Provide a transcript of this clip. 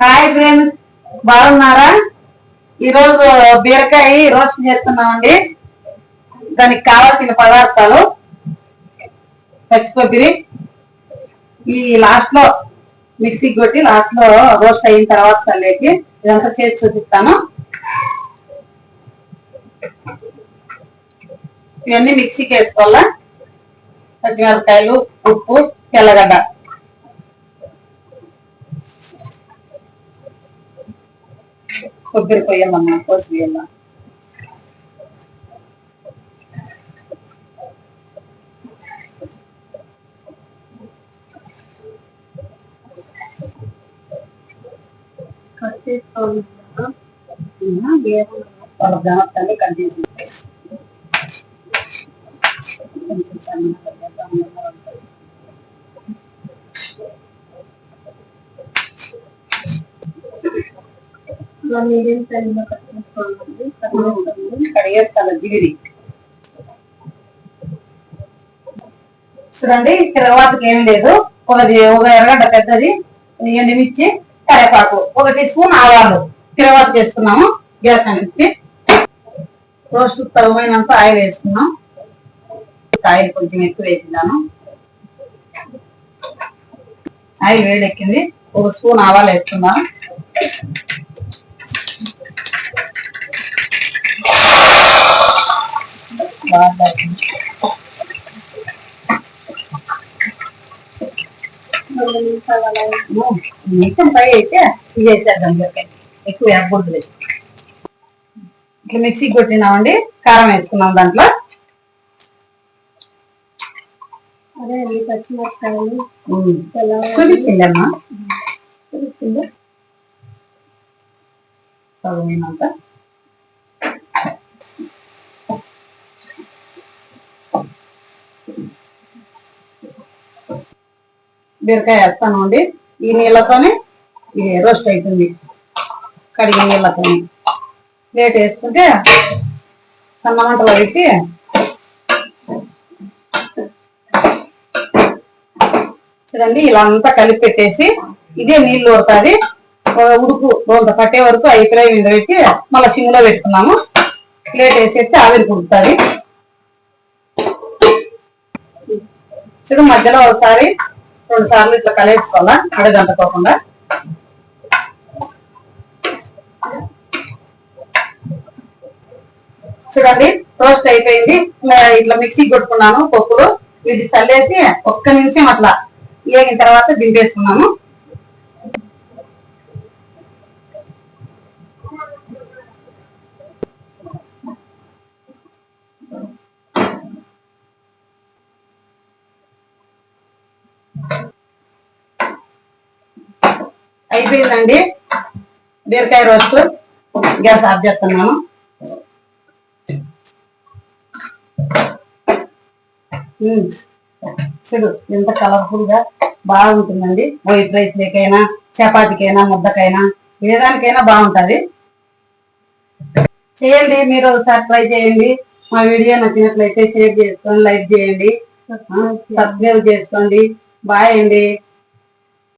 Hi friends బాగున్నారా? ఈరోజు బీరకాయ రోస్ట్ చేస్తున్నామండి. దానికి కావాల్సిన పదార్థాలు పచ్చి కొబ్బరి. ఈ లాస్ట్లో మిక్సీ కొట్టి లాస్ట్లో రోస్ట్ అయిన తర్వాత తల్లేకి ఇదంతా చేసి చూపిస్తాను. ఇవన్నీ మిక్సీకి వేసుకోవాలా? పచ్చిమిరపకాయలు ఉప్పు తెల్లగడ్డ. కొబ్బరి పొయ్యాలమ్మా కోసి వేయాల కట్ చేసుకోవాలి వాళ్ళ జాగ్రత్తని కట్ చేసి కొంచెం మీడియం సైజ్లో కట్ కడిగేస్తాను జిగిరి చూడండి తిరగవాతకి ఏమి లేదు. ఒక ఒక ఎర్రగడ్డ పెద్దది. ఎండుమిర్చి కరేపాకు ఒక టీ స్పూన్ ఆవాలు. తర్వాత చేసుకున్నాము. గ్యాస్ అంటించి రోస్ట్ తగినంత ఆయిల్ వేసుకున్నాం ఆయిల్ కొంచెం ఎక్కువ వేసినాను ఆయిల్ వేడెక్కింది. ఒక స్పూన్ ఆవాలు వేసుకున్నాను మొత్తం ఫ్రై అయితే వేసేద్దాం. ఎక్కువ వేయకూడదు ఇట్లా మిక్సీ కొట్టినామండి కారం వేసుకున్నాం దాంట్లో అదే పచ్చిమిరపకాయలు. తెల్లవారు బీరకాయ వేస్తాను అండి. ఈ నీళ్ళతోనే ఇది రోస్ట్ అవుతుంది కడిగి నీళ్ళతోని. ప్లేట్ వేసుకుంటే సన్న మంటలో పెట్టి చూడండి ఇలా అంతా కలిపి పెట్టేసి ఇదే నీళ్ళు ఉడతాది ఉడుకు రోజు పట్టే వరకు అయిపోయి మీద పెట్టి మళ్ళీ సిమ్లో పెట్టుకున్నాము. ప్లేట్ వేసేస్తే ఆవిరి కుడుతుంది చూడు మధ్యలో ఒకసారి రెండు సార్లు ఇట్లా కలిసుకోవాలా అడగంటుకోకుండా చూడండి రోస్ట్ అయిపోయింది. ఇట్లా మిక్సీ కొట్టుకున్నాను పప్పులు. ఇది చల్లేసి ఒక్క నిమిషం అట్లా వేగిన తర్వాత దింపేసుకున్నాను. అయిపోయిందండి. బీరకాయ రోస్ట్ గ్యాస్ ఆఫ్ చేస్తున్నాను. చూడు ఎంత కలర్ఫుల్గా బాగుంటుందండి. వైట్ రైస్ లేకైనా చపాతీకైనా ముద్దకైనా ఏ దానికైనా బాగుంటది. చేయండి మీరు ఒకసారి ట్రై చేయండి. మా వీడియో నచ్చినట్లయితే షేర్ చేసుకోండి లైక్ చేయండి. సబ్స్క్రైబ్ చేసుకోండి. బాయ్ అండి.